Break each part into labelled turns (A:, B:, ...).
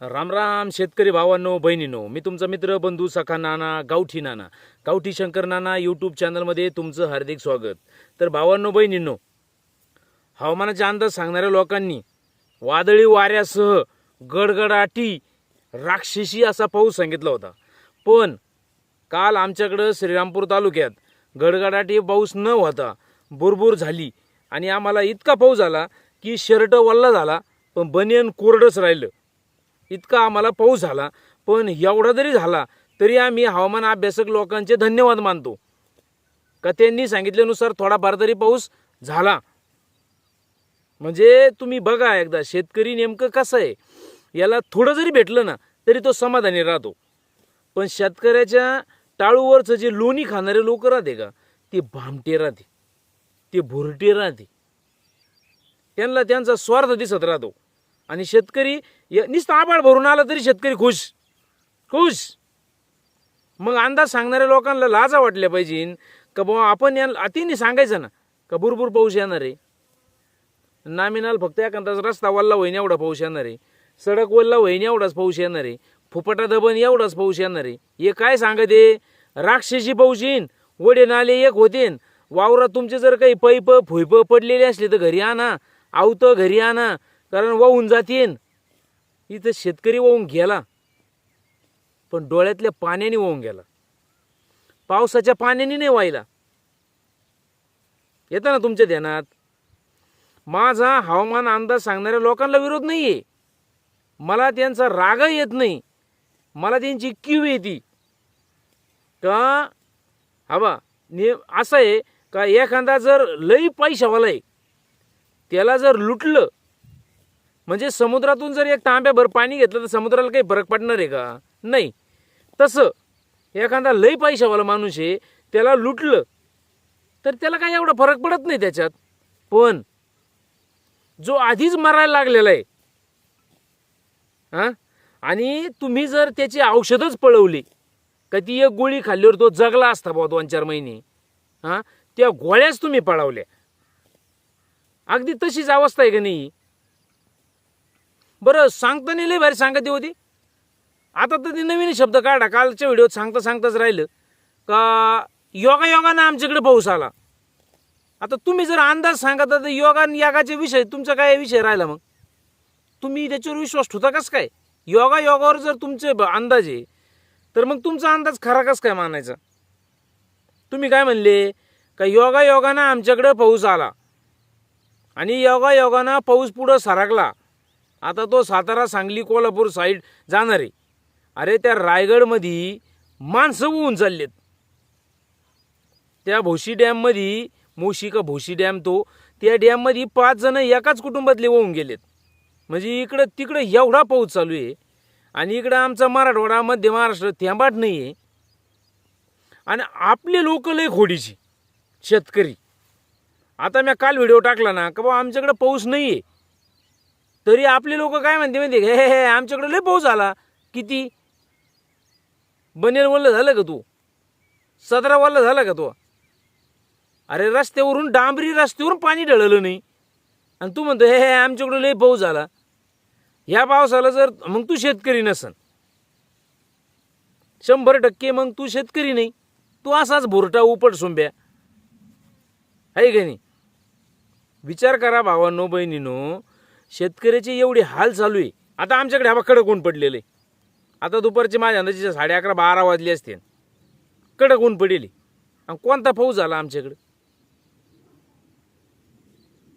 A: रामराम शेतकरी भावांनो बहिणीनो. मी तुमचा मित्र बंधू सखा नाना गावठी नाना. गावठी शंकर नाना यूट्यूब चॅनलमध्ये तुमचं हार्दिक स्वागत. तर भावांनो बहिणींनो हवामानाचा अंदाज सांगणाऱ्या लोकांनी वादळी वाऱ्यासह गडगडाटी राक्षसी असा पाऊस सांगितला होता. पण काल आमच्याकडं श्रीरामपूर तालुक्यात गडगडाटी पाऊस न होता बुरबुर झाली आणि आम्हाला इतका पाऊस झाला की शर्ट वल्ला झाला पण बनियन कोरडंच राहिलं. इतका आम्हाला पाऊस झाला. पण एवढा जरी झाला तरी आम्ही हवामान अभ्यासक लोकांचे धन्यवाद मानतो. का त्यांनी सांगितल्यानुसार थोडाफार तरी पाऊस झाला. म्हणजे तुम्ही बघा एकदा शेतकरी नेमकं कसं आहे? याला थोडं जरी भेटलं ना तरी तो समाधानी राहतो. पण शेतकऱ्याच्या टाळूवरचं जे लोणी खाणारे लोक राहते का ते भामटे राहते. ते भुरटे राहते. त्यांना त्यांचा स्वार्थ दिसत राहतो. आणि शेतकरी य- नुसतं आभाळ भरून आला तरी शेतकरी खुश. खुश. मग अंदाज सांगणाऱ्या लोकांना लाजा वाटल्या पाहिजे का बाबा आपण या अतिनी सांगायचं ना का भरपूर पाऊस येणार आहे? नामिनाल फक्त एखादा रस्ता वल्ला होईन एवढा पाऊस येणार आहे. सडक वल्ला होईन एवढाच पाऊस येणार आहे. फुफटा दबन एवढाच पाऊस येणार आहे. हे काय सांगत? आहे राक्षसी पाऊस येईन वडे नाले एक होतेन. वावरात तुमचे जर काही पैप फुईप पडलेले असले तर घरी आणा. आवतं घरी आणा. कारण वाहून जातीन. इथं शेतकरी वाहून गेला. पण डोळ्यातल्या पाण्याने वाहून गेला. पावसाच्या पाण्याने नाही व्हायला. येतं ना तुमच्या ध्यानात. माझा हवामान अंदाज सांगणाऱ्या लोकांना विरोध नाही आहे मला त्यांचा राग येत नाही. मला त्यांची किव येते. का? हवा ने असं आहे का एखादा जर लई पैशावाला आहे त्याला जर लुटलं म्हणजे समुद्रातून जर एक तांब्याभर पाणी घेतलं तर समुद्राला काही फरक पडणार आहे का? नाही. तसं एखादा लई पैशावाला माणूस आहे त्याला लुटलं तर त्याला काही एवढा फरक पडत नाही त्याच्यात. पण जो आधीच मरायला लागलेला आहे हां? आणि तुम्ही जर त्याची औषधच पळवली का ती एक गोळी खाल्ल्यावर तो जगला असता बुवा दोन चार महिने हां? त्या गोळ्याच तुम्ही पळवल्या. अगदी तशीच अवस्था आहे का नाही? बरं सांगता नाही लई भारी सांगत होती आता तर ते नवीन शब्द काढा कालच्या व्हिडिओत सांगता सांगताच राहिलं. का योगा योगानं आमच्याकडे पाऊस आला. आता तुम्ही जर अंदाज सांगत तर योगा यागाचे विषय तुमचा काय विषय राहिला मग? तुम्ही त्याच्यावर विश्वास ठेवता कसं काय? योगा योगावर जर तुमचे ब- अंदाज आहे तर मग तुमचा अंदाज खरा कस काय मानायचा? तुम्ही काय म्हणले? का योगा योगानं आमच्याकडे पाऊस आला. आणि योगा योगानं पाऊस पुढं सरकला. आता तो सातारा सांगली कोल्हापूर साईड जाणार. आहे अरे त्या रायगडमध्ये माणसं होऊन चाललेत. त्या भोशी डॅममध्ये मोशी का भोशी डॅम तो त्या डॅममध्ये पाच जण एकाच कुटुंबातले होऊन गेलेत. म्हणजे इकडं तिकडं एवढा पाऊस चालू आहे. आणि इकडं आमचा मराठवाडा मध्य महाराष्ट्र थेंबाट नाही आहे आणि आपले लोक लय खोडीची शेतकरी. आता मी काल व्हिडिओ टाकला ना का बाबा आमच्याकडं पाऊस नाही आहे तरी आपले लोक काय म्हणते माहिती आहे का? हे हे आमच्याकडे लय पाऊस आला. किती? बनेल वल्ल झालं का तू? सतरा वल्ल झाला का तो? अरे रस्त्यावरून डांबरी रस्त्यावरून पाणी ढळलं नाही. आणि तू म्हणतो हे हे आमच्याकडे लय पाऊस झाला. ह्या पावसाला जर मग तू शेतकरी नसन. शंभर टक्के मग तू शेतकरी नाही. तू असाच भुरटा उपट सोंब्या. आहे का नाही? विचार करा भावांनो बहिणीनो. शेतकऱ्याचे एवढे हाल चालू आहे. आता आमच्याकडे हवा कडक ऊन पडलेले आता दुपारचे माझ्या अंदाजे साडे अकरा बारा वाजले असते. कडक ऊन पडलेली आणि कोणता पाऊस झाला आमच्याकडे?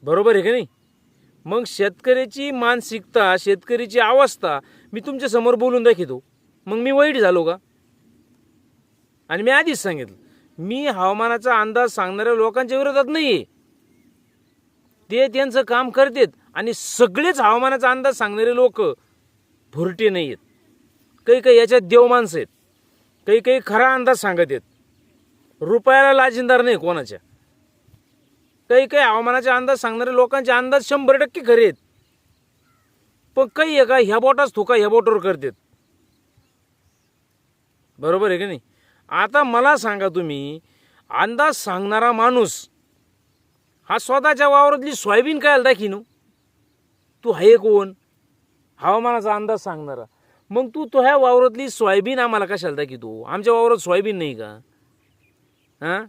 A: बरोबर आहे का नाही? मग शेतकऱ्याची मानसिकता शेतकऱ्याची अवस्था मी तुमच्यासमोर बोलून दाखवतो. मग मी वाईट झालो का? आणि मी आधीच सांगितलं मी हवामानाचा अंदाज सांगणाऱ्या लोकांच्या विरोधात नाही आहे ते त्यांचं काम करतात. आणि सगळेच हवामानाचा अंदाज सांगणारे लोक भुरटे नाही आहेत. काही काही याच्यात देव माणसं आहेत. काही काही खरा अंदाज सांगत आहेत. रुपयाला लाजिंदार नाही कोणाच्या. काही काही हवामानाचे अंदाज सांगणारे लोकांचे अंदाज शंभर टक्के खरे आहेत. पण काही एका ह्या बोटाच थुका ह्या बोटावर करतात. बरोबर आहे की नाही? आता मला सांगा तुम्ही अंदाज सांगणारा माणूस हा स्वतःच्या वावरातली सोयाबीन काय नू तू आहे कोण? हवामानाचा अंदाज सांगणारा मग तू तो ह्या वावरातली सोयाबीन आम्हाला कशाला दाखवतो आमच्या वावरात सोयाबीन नाही का? हां?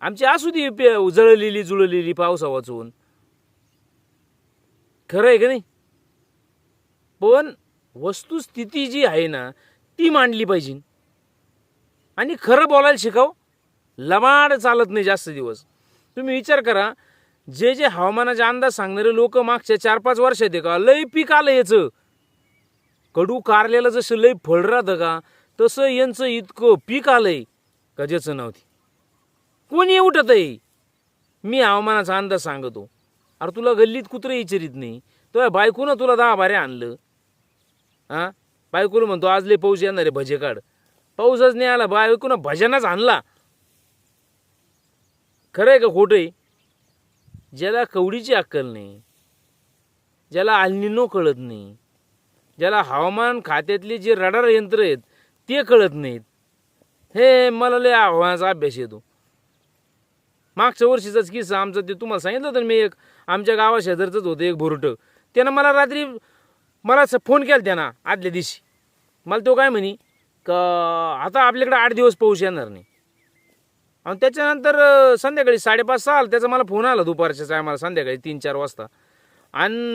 A: आमची असू दे पे जळलेली जुळलेली पावसा वाचून खरं आहे का नाही? पण वस्तुस्थिती जी आहे ना ती मांडली पाहिजे. आणि खरं बोलायला शिकाव. लमाड चालत नाही जास्त दिवस. तुम्ही विचार करा जे जे हवामानाचे अंदाज सांगणारे लोक मागच्या चार पाच वर्षात आहे का? लय पीक आलं याचं. कडू कारल्याला जसं लय फळ राहतं का तसं यांचं इतकं पीक आलंय का ज्याचं नव्हती कोणी उठत आहे? मी हवामानाचा अंदाज सांगतो. अरे तुला गल्लीत कुत्रे विचारित नाही. तो बायकोनं तुला दहा भारे आणलं. हां? बायकोला म्हणतो आज लय पाऊस येणार आहे भजे काढ. पाऊसच नाही आला बायकोनं भजनच आणला. खरं आहे का खोटं आहे? ज्याला कवडीची अक्कल नाही ज्याला आलनिनो कळत नाही ज्याला हवामान खात्यातले जे रडार यंत्र आहेत ते कळत नाहीत. हे मला लय हवामानाचा अभ्यास येतो. मागच्या वर्षीचाच किस्सा आमचा ते तुम्हाला सांगितलं तर मी एक आमच्या गावा शेजारचंच होतं एक भुरटं. त्यानं मला रात्री मला फोन केला त्यानं आदल्या दिवशी. मला तो काय म्हणे का आता आपल्याकडे आठ दिवस पाऊस येणार नाही. आणि त्याच्यानंतर संध्याकाळी साडेपाच सहा आला त्याचा मला फोन आला दुपारच्या टायमाला संध्याकाळी तीन चार वाजता. आणि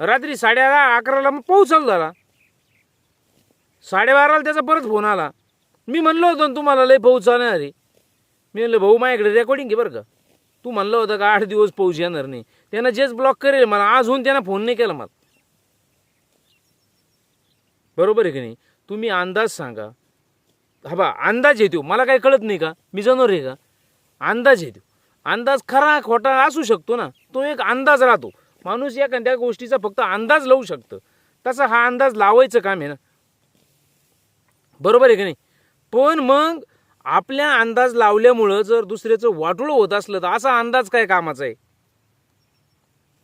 A: रात्री साडे अकराला मग पाऊस चालू झाला. साडेबाराला त्याचा परत फोन आला. मी म्हणलो होतो तुम्हाला लय पाऊस चालणार. रे मी म्हणलं भाऊ माझ्याकडे रेकॉर्डिंग घे बरं का. तू म्हणलं होतं का आठ दिवस पाऊस येणार नाही. त्यानं जेच ब्लॉक करेल मला आज होऊन त्यानं फोन नाही केला मला. बरोबर आहे की नाही? तुम्ही अंदाज सांगा. हा बा अंदाज येतो मला काही कळत नाही का? मी जनावर आहे का? अंदाज येतो अंदाज खरा खोटा असू शकतो ना. तो एक अंदाज राहतो. माणूस एखाद्या गोष्टीचा फक्त अंदाज लावू शकतं. तसा हा अंदाज लावायचं काम आहे ना. बरोबर आहे का नाही? पण मग आपल्या अंदाज लावल्यामुळं जर दुसऱ्याचं वाटोळं होत असलं तर असा अंदाज काय कामाचा आहे?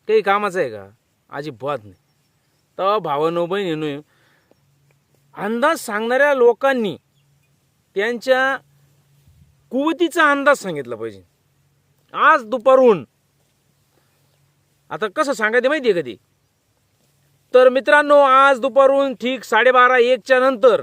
A: काही कामाचा आहे का? अजिबात नाही. तर भावानो बहिणीनो अंदाज सांगणाऱ्या लोकांनी त्यांच्या कुवतीचा अंदाज सांगितला पाहिजे. आज दुपारून आता कसं सांगायचं माहिती आहे कधी तर मित्रांनो आज दुपारून ठीक साडेबारा एकच्या नंतर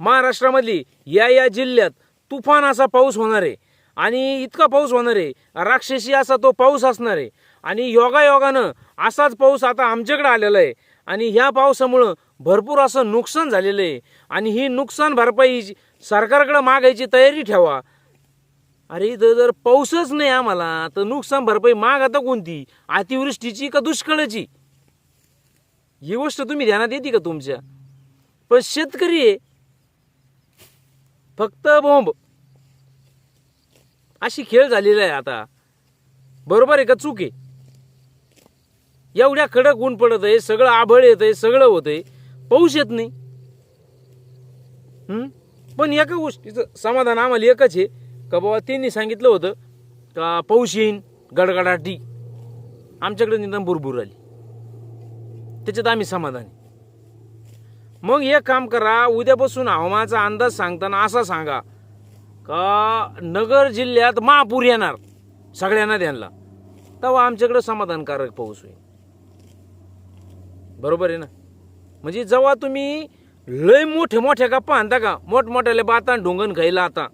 A: महाराष्ट्रामधली या या जिल्ह्यात तुफान असा पाऊस होणार आहे. आणि इतका पाऊस होणार आहे राक्षसी असा तो पाऊस असणार आहे. आणि योगायोगानं असाच पाऊस आता आमच्याकडे आलेला आहे. आणि ह्या पावसामुळं भरपूर असं नुकसान झालेलं आहे. आणि ही नुकसान भरपाई सरकारकडे मागायची तयारी ठेवा. अरे इथं जर पाऊसच नाही आम्हाला तर नुकसान भरपाई माग आता कोणती? अतिवृष्टीची का दुष्काळाची? ही गोष्ट तुम्ही ध्यानात येते का तुमच्या? पण शेतकरी आहे. फक्त बोंब. अशी खेळ झालेला आहे आता. बरोबर आहे का चूक आहे? एवढ्या कडक ऊन पडत आहे सगळं आभळ येत आहे सगळं होत आहे पाऊस येत नाही. पण एका गोष्टीचं समाधान आम्हाला एकच आहे. का बाबा त्यांनी सांगितलं होतं का पाऊस येईन गडगडाटी. आमच्याकडे निदान बुरबुर आली. त्याच्यात आम्ही समाधानी. मग एक काम करा उद्यापासून हवामानाचा अंदाज सांगताना असा सांगा का नगर जिल्ह्यात महापूर येणार सगळ्यांना द्यायला. तेव्हा आमच्याकडं समाधानकारक पाऊस होईल. बरोबर आहे ना? म्हणजे जेव्हा तुम्ही लय मोठे मोठ्या गप्पा आणता का? मोठमोठ्याले बाता ढोंगण खायला आता.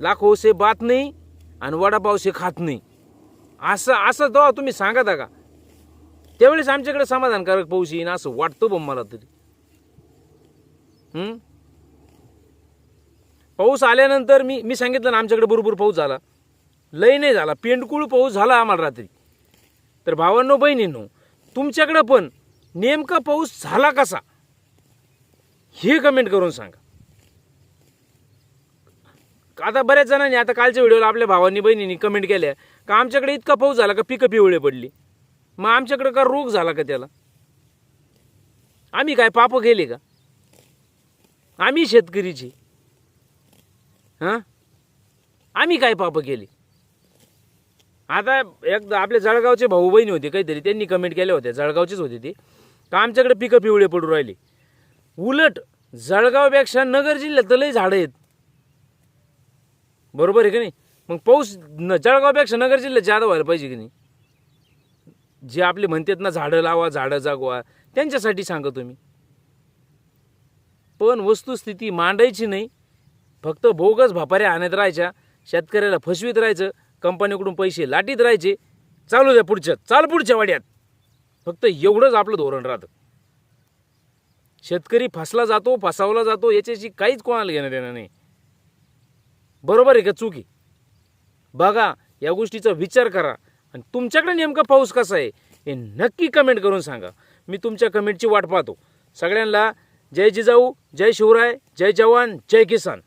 A: लाखो से बात नाही आणि वडापाव से खात नाही. असं असं जेव्हा तुम्ही सांगा का? त्यावेळेस आमच्याकडे समाधानकारक पाऊस येईन असं वाटतं बघ मला तरी. पाऊस आल्यानंतर मी मी सांगितलं ना आमच्याकडे बरोबर पाऊस झाला. लय नाही झाला. पेंडकुळ पाऊस झाला आम्हाला रात्री. तर भावांनो बहिणींनो तुमच्याकडं पण नेमका पाऊस झाला कसा? हे कमेंट करून सांगा. आता बऱ्याच जणांनी आता कालच्या व्हिडिओला आपल्या भावांनी बहिणींनी कमेंट केल्या का आमच्याकडे इतका पाऊस झाला का पिकं पिवळे पडली? मग आमच्याकडे का रोग झाला का त्याला? आम्ही काय पाप केले का? आम्ही शेतकरीची. हां? आम्ही काय पाप केली? आता एकदा आपले जळगावचे भाऊ बहिणी होते काहीतरी त्यांनी कमेंट केल्या होत्या जळगावचेच होते ते. का आमच्याकडे पिकं पिवळे पडू राहिले? उलट जळगावपेक्षा नगर जिल्ह्यात लई झाडं आहेत. बरोबर आहे की नाही? मग पाऊस न जळगावपेक्षा नगर जिल्ह्यात जादा व्हायला पाहिजे की नाही? जे आपले म्हणतात ना झाडं लावा झाडं जागवा त्यांच्यासाठी सांगा तुम्ही. पण वस्तुस्थिती मांडायची नाही. फक्त भोगच भापाऱ्या आणत राहायच्या शेतकऱ्याला फसवीत राहायचं कंपनीकडून पैसे लाटीत राहायचे. चालू द्या पुढच्या चाल पुढच्या वाड्यात. फक्त एवढंच आपलं धोरण राहतं. शेतकरी फसला जातो फसावला जातो याच्याशी काहीच कोणाला घेणं देणं नाही. बरोबर आहे का चुकी बघा या गोष्टीचा विचार करा. आणि तुमच्याकडे नेमका पाऊस कसा आहे हे नक्की कमेंट करून सांगा. मी तुमच्या कमेंटची वाट पाहतो. सगळ्यांना जय जिजाऊ जय शिवराय जय जवान जय किसान.